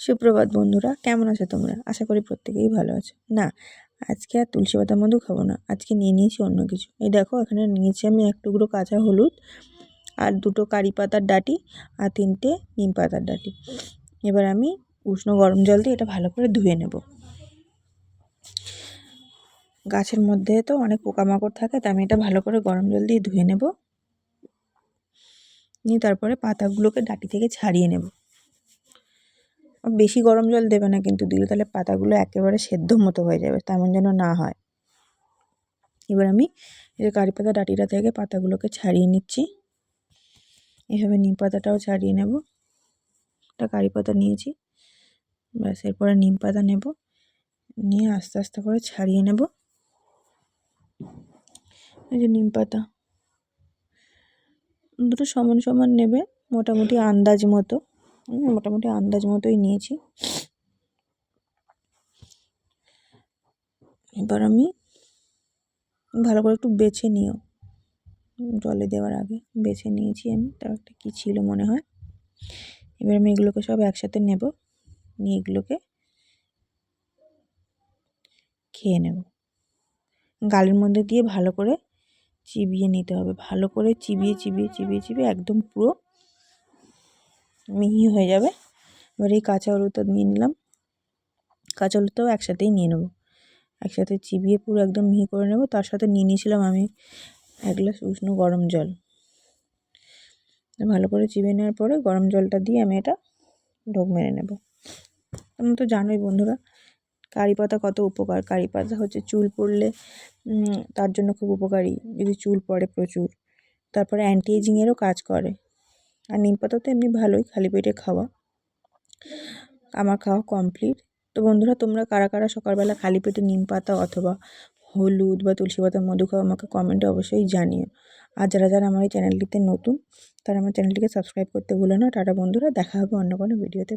সুপ্রভাত, বন্ধুরা। কেমন আছো তোমরা? আশা করি প্রত্যেকেই ভালো আছো। না, আজকে আর তুলসী পাতার মধু খাব না। আজকে নিয়ে নিয়েছি অন্য কিছু। এই দেখো, এখানে নিয়েছি আমি এক টুকরো কাঁচা হলুদ আর দুটো কারি পাতার ডাটি আর তিনটে নিম পাতার ডাটি। এবার আমি উষ্ণ গরম জল দিয়ে এটা ভালো করে ধুয়ে নেব। গাছের মধ্যে তো অনেক পোকামাকড় থাকে তা আমি এটা ভালো করে গরম জল দিয়ে ধুয়ে নেব। নিয়ে তারপরে পাতাগুলোকে ডাটি থেকে ছাড়িয়ে নেব। বেশি গরম জল দেবে না কিন্তু দিলে, তাহলে পাতাগুলো একেবারে সেদ্ধ মতো হয়ে যাবে, তেমন যেন না হয়। এবার আমি এই কারি পাতা ডাটিটা থেকে পাতাগুলোকে ছাড়িয়ে নিচ্ছি। এভাবে নিম পাতাটাও ছাড়িয়ে নেব। একটা কারি পাতা নিয়েছি, ব্যাস, এরপরে নিম পাতা নেব। নিয়ে আস্তে আস্তে করে ছাড়িয়ে নেব। এই যে নিম পাতা, দুটো সমান সমান নেবে, মোটামুটি আন্দাজ মতো। মোটামুটি আন্দাজ মতোই নিয়েছি। এবার আমি ভালো করে একটু বেছে নিও। জলে দেওয়ার আগে বেছে নিয়েছি আমি, তার একটা কী ছিল মনে হয়। এবার আমি এগুলোকে সব একসাথে নেব, নিয়ে এগুলোকে খেয়ে নেব। গালের মধ্যে দিয়ে ভালো করে চিবিয়ে নিতে হবে, ভালো করে চিবিয়ে চিবিয়ে চিবিয়ে চিবিয়ে একদম পুরো মিহি হয়ে যাবে। এবার এই কাঁচা হলুদটা নিয়ে নিলাম। কাঁচা হলুদটাও একসাথেই নিয়ে নেব। একসাথে চিবিয়ে পুরো একদম মিহি করে নেব। তার সাথে নিয়ে নিয়েছিলাম আমি এক গ্লাস উষ্ণ গরম জল। ভালো করে চিবিয়ে নেওয়ার পরে গরম জলটা দিয়ে আমি এটা ঢোক মেরে নেব। তোমরা তো জানোই বন্ধুরা, কারি পাতা কত উপকার। কারি পাতা হচ্ছে চুল পড়লে তার জন্য খুব উপকারী। যদি চুল পড়ে প্রচুর। তারপরে অ্যান্টি এজিংয়েরও কাজ করে। আর নিম পাতা তো এমনি ভালোই খালি পেটে খাওয়া। আমার খাওয়া কমপ্লিট তো বন্ধুরা, তোমরা কারা কারা সকালবেলা খালি পেটে নিম পাতা অথবা হলুদ বা তুলসী পাতা মধু খাও, আমাকে কমেন্টে অবশ্যই জানিও। আর যারা যারা আমার এই চ্যানেলটিতে নতুন, তারা আমার চ্যানেলটিকে সাবস্ক্রাইব করতে ভুলো না। টাটা বন্ধুরা, দেখা হবে অন্য কোনো ভিডিওতে